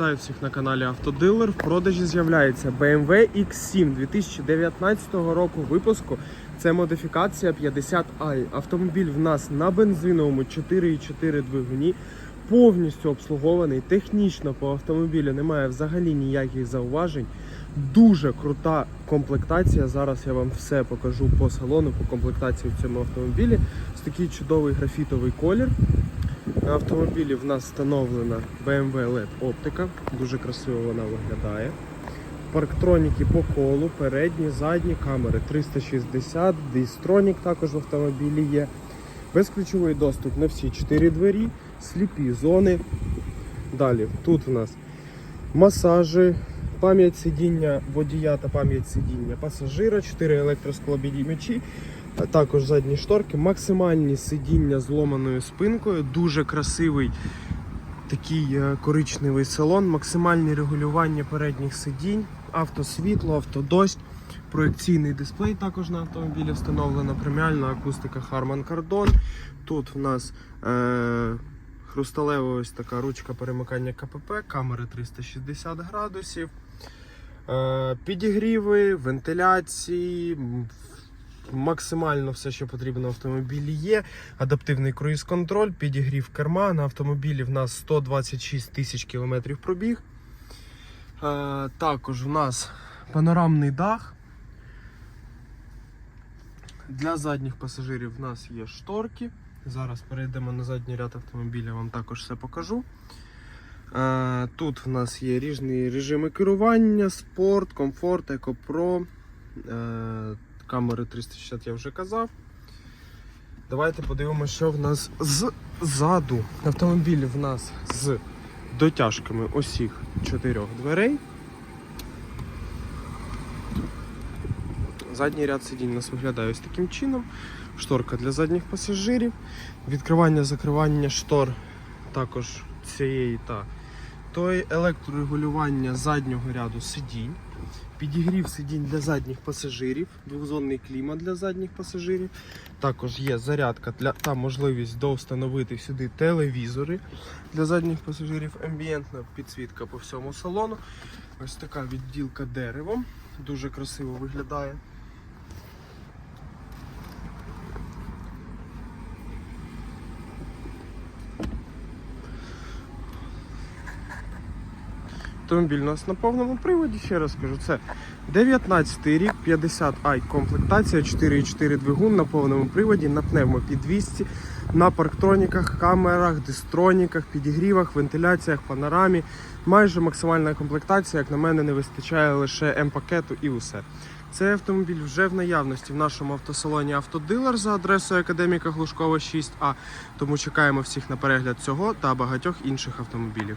Вітаю всіх на каналі Автодилер. В продажі з'являється BMW X7 2019 року випуску. Це модифікація 50i. Автомобіль в нас на бензиновому 4,4 двигуні, повністю обслугований. Технічно по автомобілю немає взагалі ніяких зауважень. Дуже крута комплектація. Зараз я вам все покажу по салону, по комплектації в цьому автомобілі. Ось такий чудовий графітовий колір. На автомобілі в нас встановлена BMW LED оптика, дуже красиво вона виглядає. Парктроніки по колу, передні, задні камери 360, дистронік також в автомобілі є. Безключовий доступ на всі 4 двері, сліпі зони. Далі тут у нас масажі, пам'ять сидіння водія та пам'ять сидіння пасажира, 4 електросклобідімачі, а також задні шторки, максимальні сидіння з ломаною спинкою, дуже красивий такий е, коричневий салон, максимальне регулювання передніх сидінь, автосвітло, автодощ, проекційний дисплей також на автомобілі встановлено, преміальна акустика Harman Kardon. Тут в нас е, хрусталева ось така ручка перемикання КПП, камери 360 градусів. Е, Підігріви, вентиляції, максимально все, що потрібно в автомобілі є. Адаптивний круїз-контроль, підігрів керма. На автомобілі в нас 126 тисяч кілометрів пробіг. Е, Також в нас панорамний дах. Для задніх пасажирів в нас є шторки. Зараз перейдемо на задній ряд автомобіля, вам також все покажу. Е, Тут в нас є різні режими керування, спорт, комфорт, екопро. Е, Камери 360 я вже казав. Давайте подивимося, що в нас ззаду. Автомобіль в нас з дотяжками усіх чотирьох дверей. Задній ряд сидінь нас виглядає ось таким чином. Шторка для задніх пасажирів. Відкривання, закривання штор також цієї та той електрорегулювання заднього ряду сидінь. Підігрів сидінь для задніх пасажирів, двохзонний клімат для задніх пасажирів. Також є зарядка для, та можливість довстановити сюди телевізори для задніх пасажирів, амбієнтна підсвітка по всьому салону. Ось така відділка деревом. Дуже красиво виглядає. Автомобіль у нас на повному приводі, ще раз кажу, це 19 рік, 50i комплектація, 4,4 двигун на повному приводі, на пневмопідвісці, на парктроніках, камерах, дистроніках, підігрівах, вентиляціях, панорамі. Майже максимальна комплектація, як на мене, не вистачає лише М-пакету і усе. Цей автомобіль вже в наявності в нашому автосалоні Автодилер за адресою Академіка Глушкова 6А. Тому чекаємо всіх на перегляд цього та багатьох інших автомобілів.